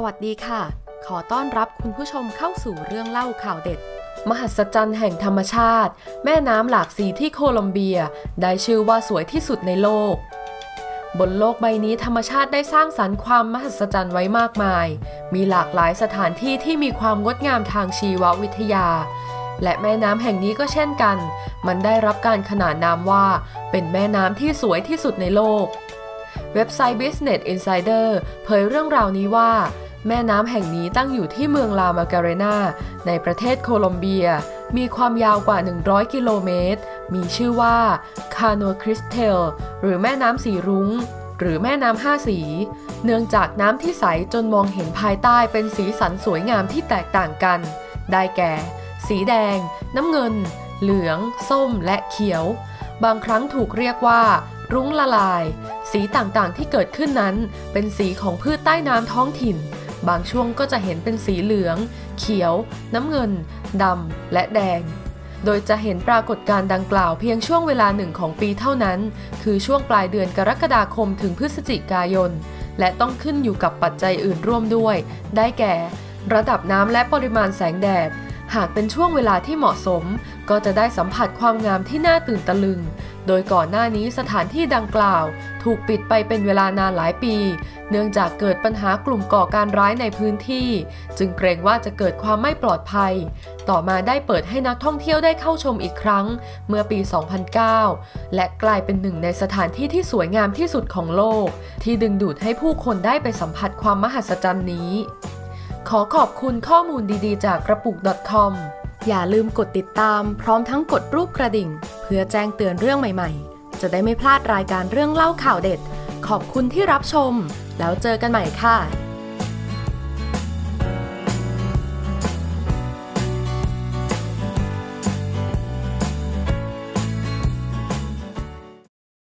สวัสดีค่ะ ขอต้อนรับคุณผู้ชมเข้าสู่เรื่องเล่าข่าวเด็ด มหัศจรรย์แห่งธรรมชาติ แม่น้ำหลากสีที่โคลอมเบีย ได้ชื่อว่าสวยที่สุดในโลก บนโลกใบนี้ธรรมชาติได้สร้างสรรค์ความมหัศจรรย์ไว้มากมาย มีหลากหลายสถานที่ที่มีความงดงามทางชีววิทยา และแม่น้ำแห่งนี้ก็เช่นกัน มันได้รับการขนานนามว่า เป็นแม่น้ำที่สวยที่สุดในโลกเว็บไซต์ Business Insider เผยเรื่องราวนี้ว่า แม่น้ำแห่งนี้ตั้งอยู่ที่เมืองลามาการเรนา ในประเทศโคลอมเบีย มีความยาวกว่า 100 กิโลเมตร มีชื่อว่าคาโนคริสเทลหรือแม่น้ำสีรุง้ง หรือแม่น้ำห้าสี เนื่องจากน้ำที่ใสจนมองเห็นภายใต้เป็นสีสันสวยงามที่แตกต่างกัน ได้แก่ สีแดง น้ำเงิน เหลือง ส้มและเขียว บางครั้งถูกเรียกว่ารุ้งละลาย สีต่างๆที่เกิดขึ้นนั้น เป็นสีของพืชใต้น้ำท้องถิ่น บางช่วงก็จะเห็นเป็นสีเหลือง เขียว น้ำเงิน ดำ และแดง โดยจะเห็นปรากฏการณ์ดังกล่าวเพียงช่วงเวลาหนึ่งของปีเท่านั้น คือช่วงปลายเดือนกรกฎาคมถึงพฤศจิกายน และต้องขึ้นอยู่กับปัจจัยอื่นร่วมด้วย ได้แก่ ระดับน้ำและปริมาณแสงแดด หากเป็นช่วงเวลาที่เหมาะสม ก็จะได้สัมผัสความงามที่น่าตื่นตะลึง โดยก่อนหน้านี้สถานที่ดังกล่าว ถูกปิดไปเป็นเวลานานหลายปี เนื่องจากเกิดปัญหากลุ่มก่อการร้ายในพื้นที่ จึงเกรงว่าจะเกิดความไม่ปลอดภัย ต่อมาได้เปิดให้นักท่องเที่ยวได้เข้าชมอีกครั้ง เมื่อปี 2009 และกลายเป็นหนึ่งในสถานที่ที่สวยงามที่สุดของโลก ที่ดึงดูดให้ผู้คนได้ไปสัมผัสความมหัศจรรย์นี้ ขอขอบคุณข้อมูลดีๆ จากกระปุก .com อย่าลืมกดติดตามพร้อมทั้งกดรูปกระดิ่ง เพื่อแจ้งเตือนเรื่องใหม่ๆ จะได้ไม่พลาดรายการเรื่องเล่าข่าวเด็ด ขอบคุณที่รับชม แล้วเจอกันใหม่ค่ะ